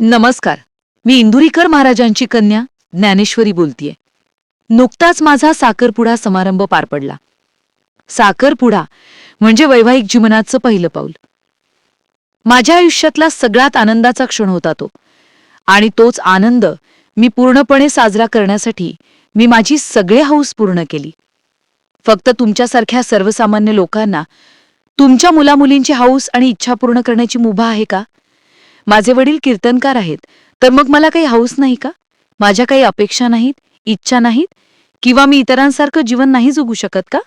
नमस्कार. मी इंदुरीकर महाराजांची कन्या ज्ञानेश्वरी बोलतीये. नुकताच माझा साखरपुडा समारंभ पार पडला. साखरपुडा म्हणजे वैवाहिक जीवनाचं पहिलं पाऊल. माझ्या आयुष्यातला सगळ्यात आनंदाचा क्षण होता तो. आणि तोच आनंद मी पूर्णपणे साजरा करण्यासाठी मी माझी सगळे हौस पूर्ण केली. फक्त तुमच्यासारख्या सर्वसामान्य लोकांना तुमच्या मुलामुलींची हौस आणि इच्छा पूर्ण करण्याची मुभा आहे का? माझे वडील कीर्तनकार आहेत. तर मग मला काही हौस नाही का? माझ्या काही अपेक्षा नाहीत इच्छा नाहीत किंवा मी इतरांसारखं जीवन नाही जगू शकत का?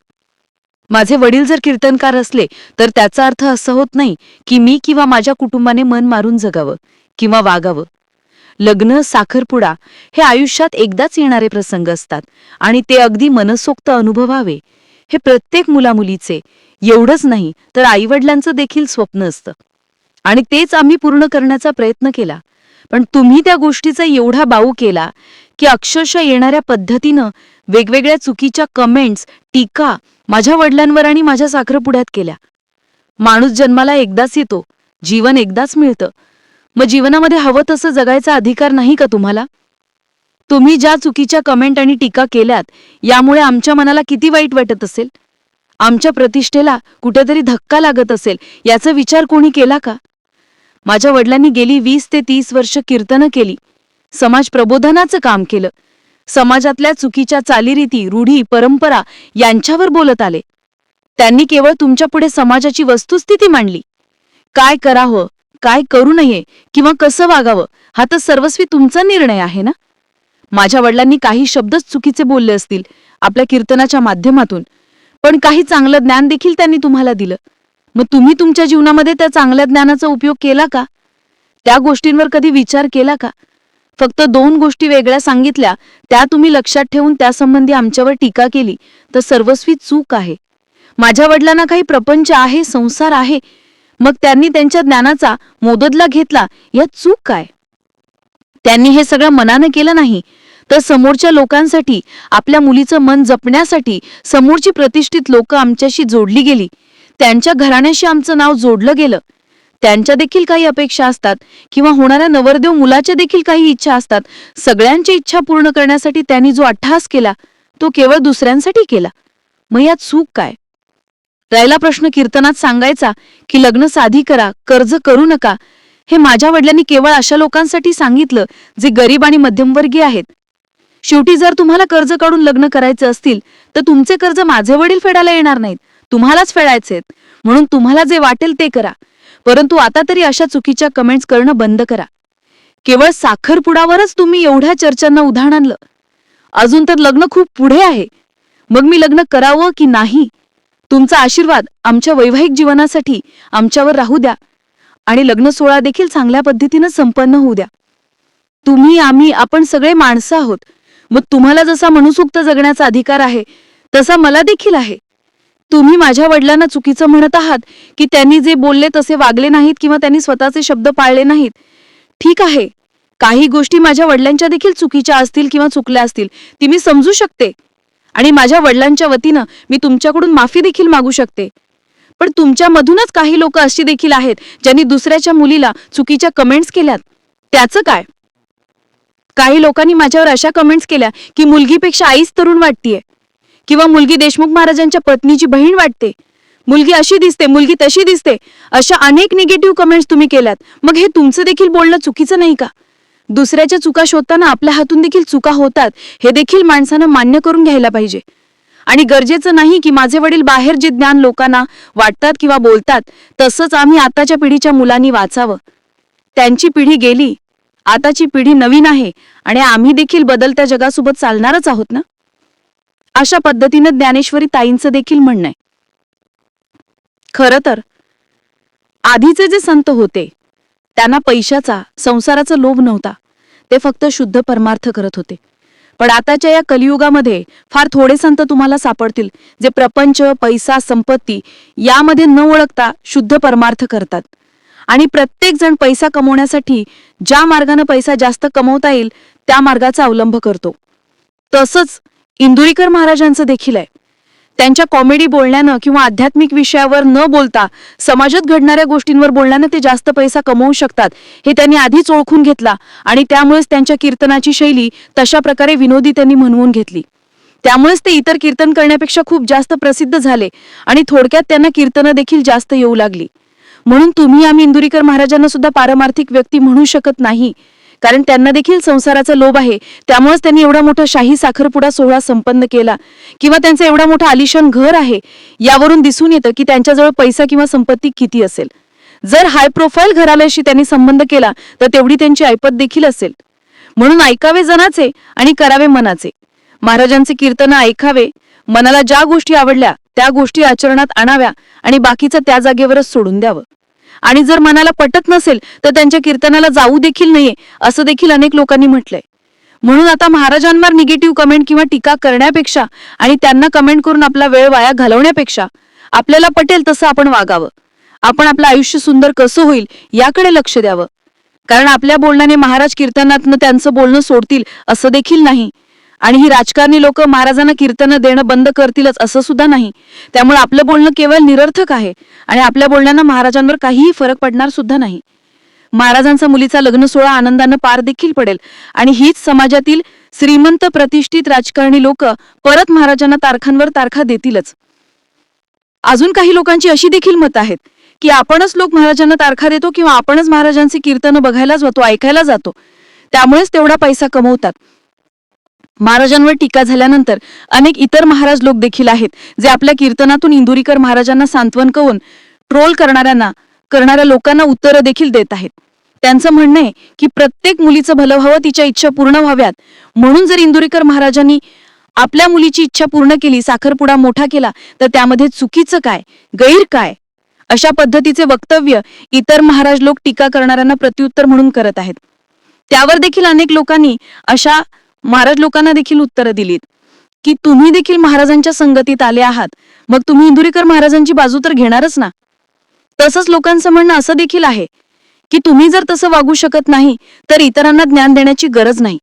माझे वडील जर कीर्तनकार असले तर त्याचा अर्थ असं होत नाही की मी किंवा माझ्या कुटुंबाने मन मारून जगावं किंवा वागावं. लग्न साखरपुडा हे आयुष्यात एकदाच येणारे प्रसंग असतात आणि ते अगदी मनसोक्त अनुभवावे. हे प्रत्येक मुलामुलीचे. एवढंच नाही तर आईवडिलांचं देखील स्वप्न असतं. आणि तेच आम्ही पूर्ण करण्याचा प्रयत्न केला. पण तुम्ही त्या गोष्टीचा एवढा बाऊ केला की अक्षरशः येणाऱ्या पद्धतीनं वेगवेगळ्या चुकीच्या कमेंट्स टीका माझ्या वडिलांवर आणि माझ्या साखरपुड्यात केल्या. माणूस जन्माला एकदाच येतो जीवन एकदाच मिळतं. मग जीवनामध्ये हवं तसं जगायचा अधिकार नाही का तुम्हाला? तुम्ही ज्या चुकीच्या कमेंट आणि टीका केल्यात यामुळे आमच्या मनाला किती वाईट वाटत असेल? आमच्या प्रतिष्ठेला कुठेतरी धक्का लागत असेल याचा विचार कोणी केला का? माझ्या वडिलांनी गेली वीस ते तीस वर्ष कीर्तनं केली. समाज प्रबोधनाचं काम केलं. समाजातल्या चुकीच्या चालीरीती रूढी परंपरा यांच्यावर बोलत आले. त्यांनी केवळ तुमच्यापुढे समाजाची वस्तुस्थिती मांडली. काय करावं काय करू नये किंवा कसं वागावं हा तर सर्वस्वी तुमचा निर्णय आहे ना? माझ्या वडिलांनी काही शब्दच चुकीचे बोलले असतील आपल्या कीर्तनाच्या माध्यमातून. पण काही चांगलं ज्ञान देखील त्यांनी तुम्हाला दिलं. मग तुम्ही तुमच्या जीवनामध्ये त्या चांगल्या ज्ञानाचा उपयोग केला का? त्या गोष्टींवर कधी विचार केला का? फक्त दोन गोष्टी वेगळ्या सांगितल्या त्या तुम्ही लक्षात ठेवून त्यासंबंधी आमच्यावर टीका केली तर सर्वस्वी चूक आहे. माझ्या वडिलांना काही प्रपंच आहे संसार आहे मग त्यांनी त्यांच्या ज्ञानाचा मोददला घेतला यात चूक काय? त्यांनी हे सगळं मनानं केलं नाही तर समोरच्या लोकांसाठी आपल्या मुलीचं मन जपण्यासाठी समोरची प्रतिष्ठित लोक आमच्याशी जोडली गेली त्यांच्या घराण्याशी आमचं नाव जोडलं गेलं. त्यांच्या देखील काही अपेक्षा असतात किंवा होणाऱ्या नवरदेव मुलाच्या देखील काही इच्छा असतात. सगळ्यांची इच्छा पूर्ण करण्यासाठी त्यांनी जो अट्टहास केला तो केवळ दुसऱ्यांसाठी केला. मग यात चूक काय? राहिला प्रश्न कीर्तनात सांगायचा की लग्न साधी करा कर्ज करू नका. हे माझ्या वडिलांनी केवळ अशा लोकांसाठी सांगितलं जे गरीब आणि मध्यमवर्गीय आहेत. शेवटी जर तुम्हाला कर्ज काढून लग्न करायचं असतील तर तुमचे कर्ज माझे वडील फेडायला येणार नाहीत. तुम्हालाच फेळायचेत म्हणून तुम्हाला जे वाटेल ते करा. परंतु आता तरी अशा चुकीच्या कमेंट्स करणं बंद करा. केवळ साखरपुडावरच तुम्ही एवढ्या चर्चांना उधाण आणलं. अजून तर लग्न खूप पुढे आहे. मग मी लग्न करावं की नाही? तुमचा आशीर्वाद आमच्या वैवाहिक जीवनासाठी आमच्यावर राहू द्या. आणि लग्न सोहळा देखील चांगल्या पद्धतीनं संपन्न होऊ द्या. तुम्ही आम्ही आपण सगळे माणसं आहोत. मग तुम्हाला जसा मनसुक्त जगण्याचा अधिकार आहे तसा मला देखील आहे. तुम्ही माझ्या वडिलांना चुकीचं म्हणत आहात की त्यांनी जे बोलले तसे वागले नाहीत किंवा त्यांनी स्वतःचे शब्द पाळले नाहीत. ठीक आहे. काही गोष्टी माझ्या वडिलांच्या देखील चुकीच्या असतील किंवा चुकल्या असतील ती मी समजू शकते. आणि माझ्या वडिलांच्या वतीनं मी तुमच्याकडून माफी देखील मागू शकते. पण तुमच्यामधूनच काही लोक अशी देखील आहेत ज्यांनी दुसऱ्याच्या मुलीला चुकीच्या कमेंट्स केल्यात. त्याचं काय? काही लोकांनी माझ्यावर अशा कमेंट्स केल्या की मुलगीपेक्षा आईच तरुण वाटतीये. किंवा मुलगी देशमुख महाराजांच्या पत्नीची बहीण वाटते. मुलगी अशी दिसते मुलगी तशी दिसते अशा अनेक निगेटिव्ह कमेंट्स तुम्ही केल्यात. मग हे तुमचं देखील बोलणं चुकीचं नाही का? दुसऱ्याच्या चुका शोधताना आपल्या हातून देखील चुका होतात हे देखील माणसानं मान्य करून घ्यायला पाहिजे. आणि गरजेचं नाही की माझे वडील बाहेर जे ज्ञान लोकांना वाटतात किंवा बोलतात तसंच आम्ही आताच्या पिढीच्या मुलांनी वाचावं. त्यांची पिढी गेली आताची पिढी नवीन आहे आणि आम्ही देखील बदलत्या जगासोबत चालणारच आहोत ना? अशा पद्धतीनं ज्ञानेश्वरी ताईंचं देखील म्हणणं आहे. खरं तर आधीचे जे संत होते त्यांना पैशाचा संसाराचा लोभ नव्हता. ते फक्त शुद्ध परमार्थ करत होते. पण आताच्या या कलियुगामध्ये फार थोडे संत तुम्हाला सापडतील जे प्रपंच पैसा संपत्ती यामध्ये न ओळखता शुद्ध परमार्थ करतात. आणि प्रत्येक जण पैसा कमवण्यासाठी ज्या मार्गाने पैसा जास्त कमवता येईल त्या मार्गाचा अवलंब करतो. तसंच इंदुरीकर महाराजांचं देखील आहे. त्यांच्या कॉमेडी बोलण्यानं किंवा आध्यात्मिक विषयावर न बोलता समाजात घडणाऱ्या गोष्टींवर बोलण्यानं ते जास्त पैसा कमवू शकतात हे त्यांनी आधीच ओळखून घेतला आणि त्यामुळेच त्यांच्या कीर्तनाची शैली तशा प्रकारे विनोदी त्यांनी म्हणवून घेतली. त्यामुळेच ते इतर कीर्तन करण्यापेक्षा खूप जास्त प्रसिद्ध झाले आणि थोडक्यात त्यांना कीर्तनं देखील जास्त येऊ लागली. म्हणून तुम्ही आम्ही इंदुरीकर महाराजांना सुद्धा पारमार्थिक व्यक्ती म्हणू शकत नाही कारण त्यांना देखील संसाराचा लोभ आहे. त्यामुळेच त्यांनी एवढा मोठा शाही साखरपुडा सोहळा संपन्न केला. किंवा त्यांचं एवढा मोठा आलिशान घर आहे यावरून दिसून येतं की त्यांच्याजवळ पैसा किंवा संपत्ती किती असेल. जर हाय प्रोफाईल घरालाशी त्यांनी संबंध केला तर तेवढी त्यांची ऐपत देखील असेल. म्हणून ऐकावे जनाचे आणि करावे मनाचे. महाराजांचे कीर्तन ऐकावे मनाला ज्या गोष्टी आवडल्या त्या गोष्टी आचरणात आणाव्या आणि बाकीचं त्या जागेवरच सोडून द्यावं. आणि जर मनाला पटत नसेल तर त्यांच्या कीर्तनाला जाऊ देखील नाहीये असं देखील अनेक लोकांनी म्हटलंय. म्हणून आता महाराजांवर निगेटिव्ह कमेंट किंवा टीका करण्यापेक्षा आणि त्यांना कमेंट करून आपला वेळ वाया घालवण्यापेक्षा आपल्याला पटेल तसं आपण वागावं. आपण आपलं आयुष्य सुंदर कसं होईल याकडे लक्ष द्यावं. कारण आपल्या बोलण्याने महाराज कीर्तनातनं त्यांचं बोलणं सोडतील असं देखील नाही. आणि ही राजकारणी लोक महाराजांना कीर्तन देणं बंद करतीलच असं सुद्धा नाही. त्यामुळे आपलं बोलणं केवळ निरर्थक आहे आणि आपल्या बोलण्यानं महाराजांवर काहीही फरक पडणार सुद्धा नाही. महाराजांचा मुलीचा लग्न सोहळा आनंदानं पार देखील पडेल आणि हीच समाजातील श्रीमंत प्रतिष्ठित राजकारणी लोक परत महाराजांना तारखांवर तारखा देतीलच. अजून काही लोकांची अशी देखील मत आहेत की आपणच लोक महाराजांना तारखा देतो किंवा आपणच महाराजांचे कीर्तन बघायला जातो ऐकायला जातो. त्यामुळेच तेवढा पैसा कमवतात. महाराजांवर टीका झाल्यानंतर अनेक इतर महाराज लोक देखील आहेत जे आपल्या कीर्तनातून इंदुरीकर महाराजांना सांत्वन करून ट्रोल करणाऱ्यांना करणाऱ्या लोकांना उत्तरं देखील देत आहेत. त्यांचं म्हणणं आहे की प्रत्येक मुलीचं भलं व्हावं तिच्या इच्छा पूर्ण व्हाव्यात. म्हणून जर इंदुरीकर महाराजांनी आपल्या मुलीची इच्छा पूर्ण केली साखरपुडा मोठा केला तर त्यामध्ये चुकीचं काय गैर काय? अशा पद्धतीचे वक्तव्य इतर महाराज लोक टीका करणाऱ्यांना प्रत्युत्तर म्हणून करत आहेत. त्यावर देखील अनेक लोकांनी अशा महाराज लोकांना देखील उत्तरं दिलीत. की तुम्ही देखील महाराजांच्या संगतीत आले आहात. मग तुम्ही इंदुरीकर महाराजांची बाजू तर घेणारच ना. तसंच लोकांचं म्हणणं असं देखील आहे. की तुम्ही जर तसं वागू शकत नाही तर इतरांना ज्ञान देण्याची गरज नाही.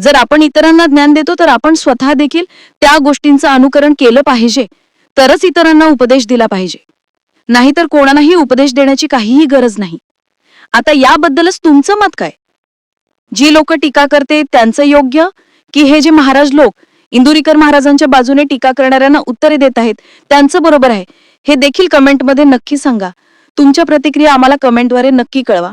जर आपण इतरांना ज्ञान देतो तर आपण स्वतः देखील त्या गोष्टींचं अनुकरण केलं पाहिजे. तरच इतरांना उपदेश दिला पाहिजे. नाहीतर कोणालाही उपदेश देण्याची काहीही गरज नाही. आता याबद्दलच तुमचं मत काय? जी लोक टीका करते त्यांचं योग्य की हे जे महाराज लोक इंदुरीकर महाराजांच्या बाजूने टीका करणाऱ्यांना उत्तरे देत आहेत त्यांचं बरोबर आहे. हे देखील कमेंटमध्ये नक्की सांगा. तुमच्या प्रतिक्रिया आम्हाला कमेंटद्वारे नक्की कळवा.